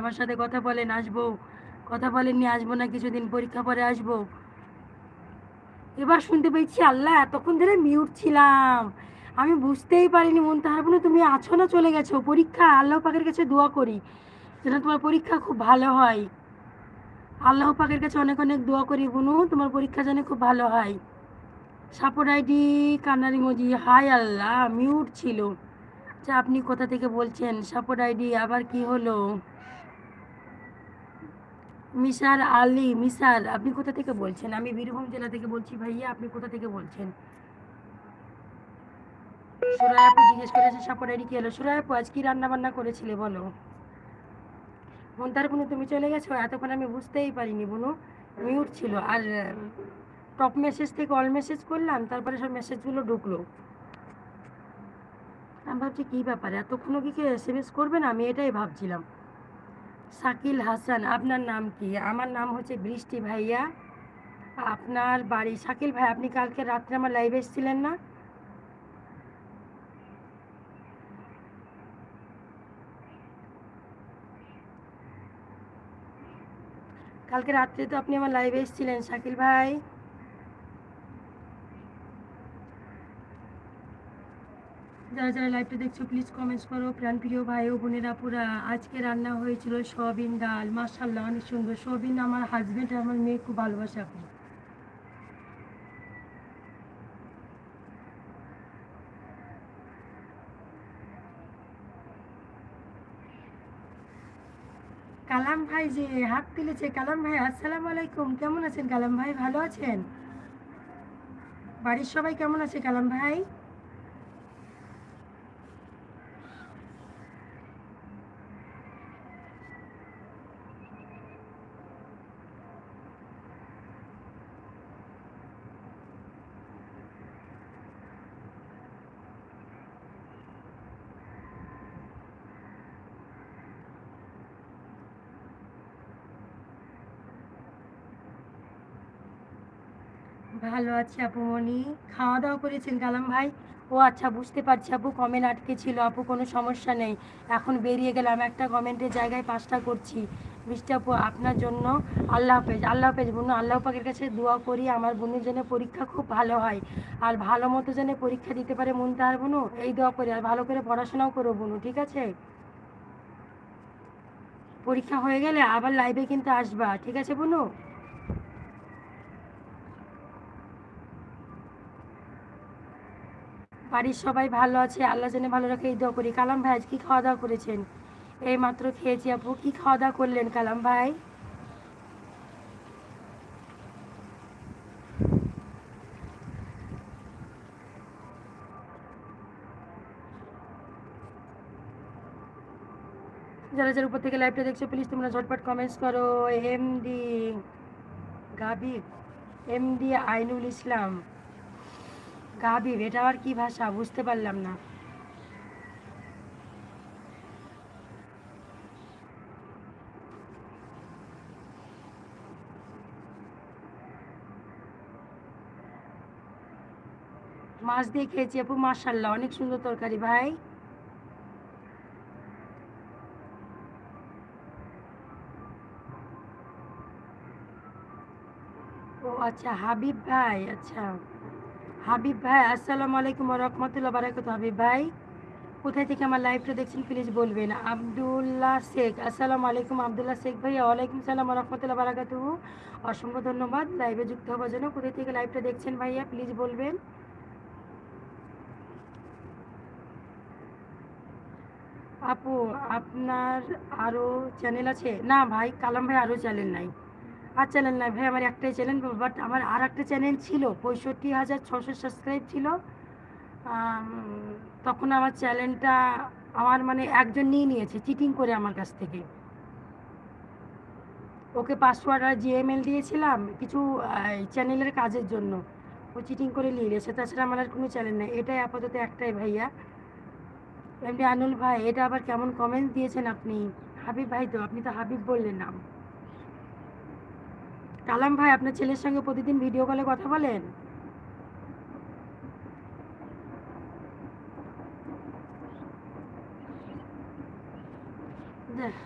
আমার সাথে কথা বলেন, আসব। কথা বলেননি, আসব না, কিছুদিন পরীক্ষা পরে আসব। এবার শুনতে পেয়েছি আল্লাহ, এতক্ষণ ধরে মিউট ছিলাম। আমি বুঝতেই পারিনি মন তাহার তুমি আছো না চলে গেছো? পরীক্ষা, আল্লাহ পাকের কাছে দোয়া করি, যেন তোমার পরীক্ষা খুব ভালো হয়। আল্লাহ পাকের কাছে অনেক অনেক দোয়া করি বুনু, তোমার পরীক্ষা যেন খুব ভালো হয়। সাপোর্ট আইডি, কান্নারি মজি হাই আল্লাহ মিউট ছিল। আচ্ছা আপনি কোথা থেকে বলছেন? সাপোর্ট আইডি, আবার কি হলো? মিসার আলী, মিসার, আপনি কোথা থেকে বলছেন? আমি বীরভূম জেলা থেকে বলছি ভাইয়া, আপনি কোথা থেকে বলছেন? সুরায় আপু জিজ্ঞেস করেছে সাপোর্ট আইডি কি হলো? সুরায় আপু, আজ কি রান্না বান্না করেছিলে বলো? মন্তার বোনু, তুমি চলে গেছো? এতক্ষণ আমি বুঝতেই পারিনি বোনু। মিউট ছিল আর টপ মেসেজ থেকে অল মেসেজ করলাম, তারপরে সব মেসেজগুলো ঢুকলো। আমি ভাবছি, কী ব্যাপারে? এতক্ষণও কি কেউ এস করবে না? আমি এটাই ভাবছিলাম। শাকিল হাসান, আপনার নাম কি? আমার নাম হচ্ছে বৃষ্টি ভাইয়া। আপনার বাড়ি শাকিল ভাই, আপনি কালকে রাত্রে আমার লাইভে এসেছিলেন না? কালকে রাত্রে তো আপনি আমার লাইভে এসেছিলেন শাকিল ভাই। যারা যারা লাইভটা দেখছ প্লিজ কমেন্টস করো। প্রাণ প্রিয় ভাই ও বোনেরা, পুরা আজকে রান্না হয়েছিল সোয়াবিন ডাল। মাশাল্লাহ অনেক সুন্দর। সোয়াবিন আমার হাজব্যান্ড আমার মেয়ে খুব ভালোবাসে আপনি কালাম ভাই যে হাত তুলেছে। কালাম ভাই, আসসালামু আলাইকুম। কেমন আছেন কালাম ভাই? ভালো আছেন? বাড়ির সবাই কেমন আছে কালাম ভাই? ভালো আছি আপু, মনি। খাওয়া দাওয়া করেছেন কালাম ভাই? ও আচ্ছা বুঝতে পারছি আপু কমেন্ট আটকে ছিল। আপু, কোনো সমস্যা নেই। এখন বেরিয়ে গেলাম একটা কমেন্টের জায়গায় পাঁচটা করছি। বৃষ্টি আপু, আপনার জন্য আল্লাহ হাফেজ আল্লাহ হাফেজ বোনু, আল্লাহ পাকের কাছে দোয়া করি, আমার বোনের জন্য পরীক্ষা খুব ভালো হয়। আর ভালো মতো যেন পরীক্ষা দিতে পারে মন তার বোনু এই দোয়া করি, আর ভালো করে পড়াশোনাও করো বোনু ঠিক আছে? পরীক্ষা হয়ে গেলে আবার লাইভে কিন্তু আসবা, ঠিক আছে বোনু বাড়ির সবাই ভালো আছে, আল্লাহ জেনে ভালো রাখে, এই দোয়া করি। কালাম ভাই, আজ কি খাওয়া দাওয়া করেছেন? এই মাত্র খেয়েছি, আপু। কি খাওয়া দাওয়া করলেন কালাম ভাই? যারা যারা উপর থেকে লাইভটা দেখছ প্লিজ তোমরা ঝটপট কমেন্টস করো। MD Gabib MD Ainul Islam. গাবিব এটা আবার কি ভাষা? বুঝতে পারলাম না। মাছ দিয়ে খেয়েছি আপু মাশাল্লাহ অনেক সুন্দর তরকারি ভাই। ও আচ্ছা হাবিব ভাই আচ্ছা। হাবিব ভাই, আসসালামু আলাইকুম রহমতুল্লাহ বারাকাত হাবিব ভাই, কোথায় থেকে আমার লাইভটা দেখছেন প্লিজ বলবেন। আবদুল্লাহ শেখ, আসসালামু আলাইকুম আবদুল্লাহ শেখ ভাই ওয়ালাইকুম সালাম রহমতুল্লাহ বারাকাতু অসংখ্য ধন্যবাদ লাইভে যুক্ত হওয়ার জন্য। কোথায় থেকে লাইভটা দেখছেন ভাইয়া, প্লিজ বলবেন। আপু, আপনার আরও চ্যানেল আছে? না ভাই, কালাম ভাই আরও চ্যানেল নাই। আর চ্যানেল নাই ভাই, আমার একটাই চ্যানেল বাট আমার আর একটা চ্যানেল ছিল, পঁয়ষট্টি হাজার ছশো সাবস্ক্রাইব ছিল। তখন আমার চ্যানেলটা আমার মানে একজন নিয়ে নিয়েছে চিটিং করে আমার কাছ থেকে। ওকে পাসওয়ার্ড আর জিএমএল দিয়েছিলাম কিছু চ্যানেলের কাজের জন্য। ও চিটিং করে নিয়ে নিয়েছে, তাছাড়া আমার আর কোনো চ্যানেল নেই। এটাই আপাতত একটাই ভাইয়া। এমনি আনুল ভাই, এটা আবার কেমন কমেন্ট দিয়েছেন আপনি? হাবিব ভাই তো, আপনি তো হাবিব বললেন নাম। কালাম ভাই আপনার ছেলের সঙ্গে প্রতিদিন ভিডিও কলে কথা বলেন? যাহ,